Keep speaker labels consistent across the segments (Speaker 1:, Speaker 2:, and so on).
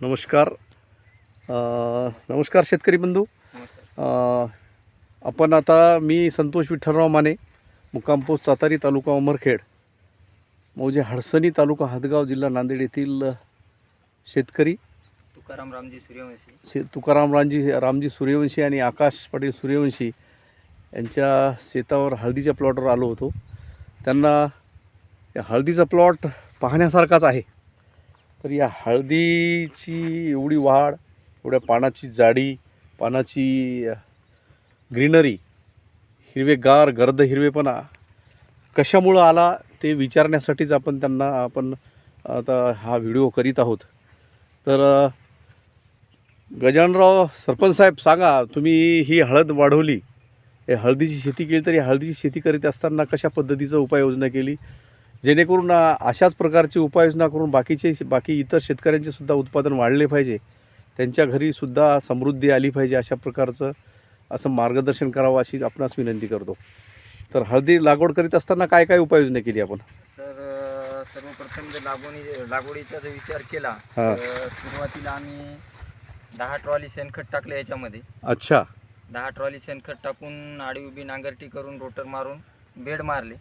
Speaker 1: नमस्कार. नमस्कार शेतकरी बंधू. आपण आता मी संतोष विठ्ठलराव माने मुक्काम पोस्ट सातारी तालुका उमरखेड मौजे हडसणी तालुका हदगाव जिल्हा नांदेड येथील शेतकरी.
Speaker 2: तुकाराम रामजी सूर्यवंशी.
Speaker 1: शे तुकाराम रामजी रामजी सूर्यवंशी आणि आकाश पाटील सूर्यवंशी यांच्या शेतावर हळदीच्या प्लॉटवर आलो होतो. त्यांना या हळदीचा प्लॉट पाहण्यासारखाच आहे. तर या हळदीची एवढी वाढ एवढ्या पानाची जाडी पानाची ग्रीनरी हिरवेगार गर्द हिरवेपणा कशामुळं आला ते विचारण्यासाठीच आपण त्यांना आपण आता हा व्हिडिओ करीत आहोत. तर गजानराव सरपंच साहेब सांगा तुम्ही ही हळद वाढवली हळदीची शेती केली तरी या हळदीची शेती करीत असताना कशा पद्धतीचं उपाययोजना केली? जेणेकरून अशाच प्रकारची उपाययोजना करून बाकीचे बाकी इतर शेतकऱ्यांचे सुद्धा उत्पादन वाढले पाहिजे. त्यांच्या घरीसुद्धा समृद्धी आली पाहिजे अशा प्रकारचं असं मार्गदर्शन करावं अशी आपणास विनंती करतो. तर हळदी लागवड करीत असताना काय काय उपाययोजना केली आपण?
Speaker 2: सर सर्वप्रथम जर लागवणी लागवडीचा जर विचार केला. तर सुरुवातीला आम्ही दहा ट्रॉली शेणखत टाकलं याच्यामध्ये.
Speaker 1: अच्छा.
Speaker 2: दहा ट्रॉली शेणखत टाकून आडी उभी नांगरटी करून रोटर मारून बेड मारले.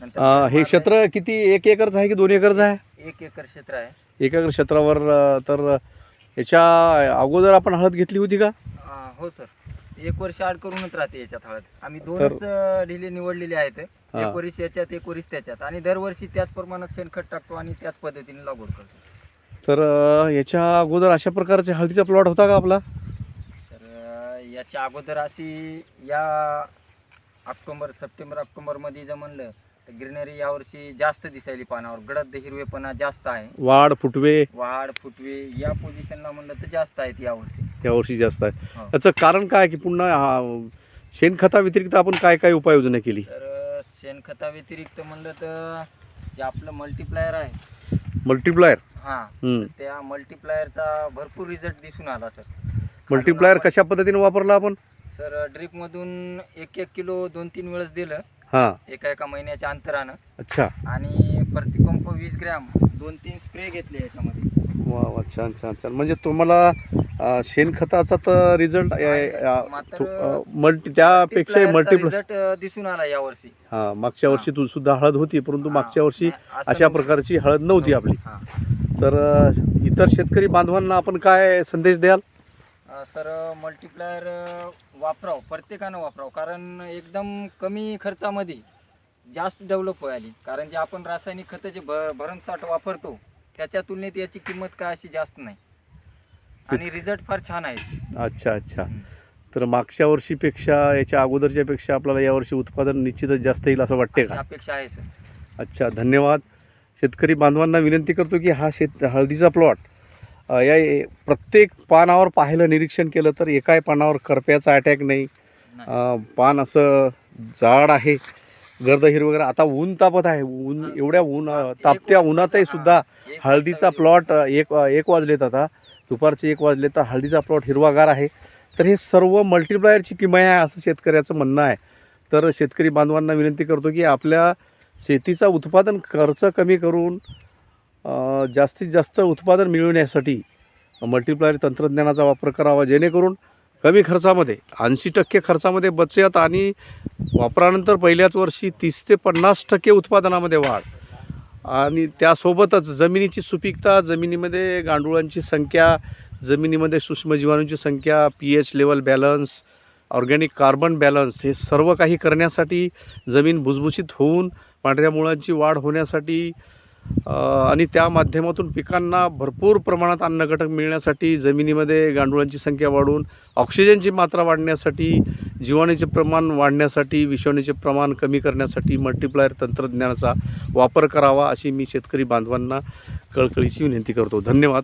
Speaker 2: नंतर
Speaker 1: हे. क्षेत्र किती? एक एकरचं आहे की दोन एकरचं आहे?
Speaker 2: एक एकर क्षेत्र आहे.
Speaker 1: एक एकर क्षेत्रावर तर याच्या अगोदर आपण हळद घेतली होती का?
Speaker 2: हो सर. एक वर्ष आड करूनच राहते याच्यात हळद. आम्ही दोनच ढिले निवडलेले आहेत. एक वर्ष याच्यात एक वर्ष त्याच्यात. आणि दरवर्षी त्याच प्रमाणात शेणखत टाकतो आणि त्याच पद्धतीने लागवड करतो.
Speaker 1: तर याच्या अगोदर अशा प्रकारचे हळदीचा प्लॉट होता का आपला?
Speaker 2: तर अ, याच्या अगोदर अशी या ऑक्टोबर सप्टेंबर ऑक्टोबरमध्ये जर म्हणलं तर ग्रीनरी यावर्षी जास्त दिसायली पानावर. गडद हिरवेपणा जास्त आहे.
Speaker 1: वाढ फुटवे.
Speaker 2: वाढ फुटवे या पोझिशनला म्हणलं तर जास्त आहेत यावर्षी.
Speaker 1: यावर्षी जास्त आहे.
Speaker 2: हो.
Speaker 1: याचं कारण काय की पुन्हा हा, शेणखता व्यतिरिक्त आपण काय काय उपाययोजना केली?
Speaker 2: तर शेणखता व्यतिरिक्त म्हणलं तर जे आपलं मल्टीप्लायर आहे.
Speaker 1: मल्टीप्लायर
Speaker 2: हां. त्या मल्टीप्लायरचा भरपूर रिझल्ट दिसून आला सर
Speaker 1: मल्टीप्लायर कशा पद्धतीने वापरला आपण?
Speaker 2: सर ड्रीपमधून एक एक किलो दोन तीन वेळेस दिलं.
Speaker 1: हां.
Speaker 2: एका एका महिन्याच्या अंतरानं.
Speaker 1: अच्छा.
Speaker 2: आणि प्रतिपंप वीस ग्रॅम दोन तीन स्प्रे घेतले याच्यामध्ये.
Speaker 1: वा वा छान छान छान. म्हणजे तुम्हाला अ, शेणखताचा तर रिझल्ट
Speaker 2: मात्र
Speaker 1: मल्टी त्यापेक्षा मल्टीप्लाय
Speaker 2: रिझल्ट दिसून आला यावर्षी
Speaker 1: हां मागच्या वर्षी तू सुद्धा हळद होती परंतु मागच्या वर्षी
Speaker 2: नाही, असं
Speaker 1: अशा
Speaker 2: नव्हतं.
Speaker 1: प्रकारची हळद नव्हती आपली.
Speaker 2: हां.
Speaker 1: तर अ, इतर शेतकरी बांधवांना आपण काय संदेश द्याल?
Speaker 2: सर मल्टीप्लायर वापराव प्रत्येकानं वापराव. कारण एकदम कमी खर्चामध्ये जास्त डेव्हलप व्हायली कारण जे आपण रासायनिक खतं जे भर भरमसाठ वापरतो त्याच्या तुलनेत याची किंमत काय अशी जास्त नाही. आणि रिझल्ट फार छान आहे
Speaker 1: अच्छा अच्छा. तर मागच्या वर्षीपेक्षा याच्या अगोदरच्या पेक्षा आपल्याला यावर्षी उत्पादन निश्चितच जास्त येईल असं वाटते
Speaker 2: अशी
Speaker 1: का
Speaker 2: अपेक्षा आहे सर.
Speaker 1: अच्छा धन्यवाद. शेतकरी बांधवांना विनंती करतो की हा शेत हळदीचा प्लॉट या प्रत्येक पानावर पाहिलं निरीक्षण केलं तर एकाही पानावर करप्याचा अटॅक नाही. पान असं जाड आहे गर्द हिरवगैरे आता ऊन तापत आहे. ऊन. एवढ्या ऊन तापत्या उन्हातही सुद्धा हळदीचा प्लॉट एक एक वाजलेत आता. दुपारचे एक वाजले तर हळदीचा प्लॉट हिरवागार आहे. तर हे सर्व मल्टीप्लायरची किमया आहे असं शेतकऱ्याचं म्हणणं आहे. तर शेतकरी बांधवांना विनंती करतो की आपल्या शेतीचा उत्पादन खर्च कमी करून जास्तीत जास्त उत्पादन मिळवण्यासाठी मल्टिप्लायर तंत्रज्ञानाचा वापर करावा जेणेकरून कमी खर्चामध्ये ऐंशी टक्के खर्चामध्ये बचत आणि वापरानंतर पहिल्याच वर्षी तीस ते पन्नास टक्के उत्पादनामध्ये वाढ. आणि त्यासोबतच जमिनीची सुपीकता जमिनीमध्ये गांडुळांची संख्या जमिनीमध्ये सूक्ष्मजीवाणूंची संख्या P H level balance organic carbon balance हे सर्व काही करण्यासाठी जमीन भुसभुशीत होऊन पांढऱ्या मुळांची वाढ होण्यासाठी आणि त्या माध्यमातून पिकांना भरपूर प्रमाणात अन्न घटक मिळण्यासाठी जमिनीमध्ये गांडुळांची संख्या वाढून ऑक्सिजनची मात्रा वाढण्यासाठी जीवाणूचे प्रमाण वाढण्यासाठी विषाणूचे प्रमाण कमी करण्यासाठी मल्टिप्लायर तंत्रज्ञानाचा वापर करावा अशी मी शेतकरी बांधवांना कळकळीची विनंती करतो. धन्यवाद.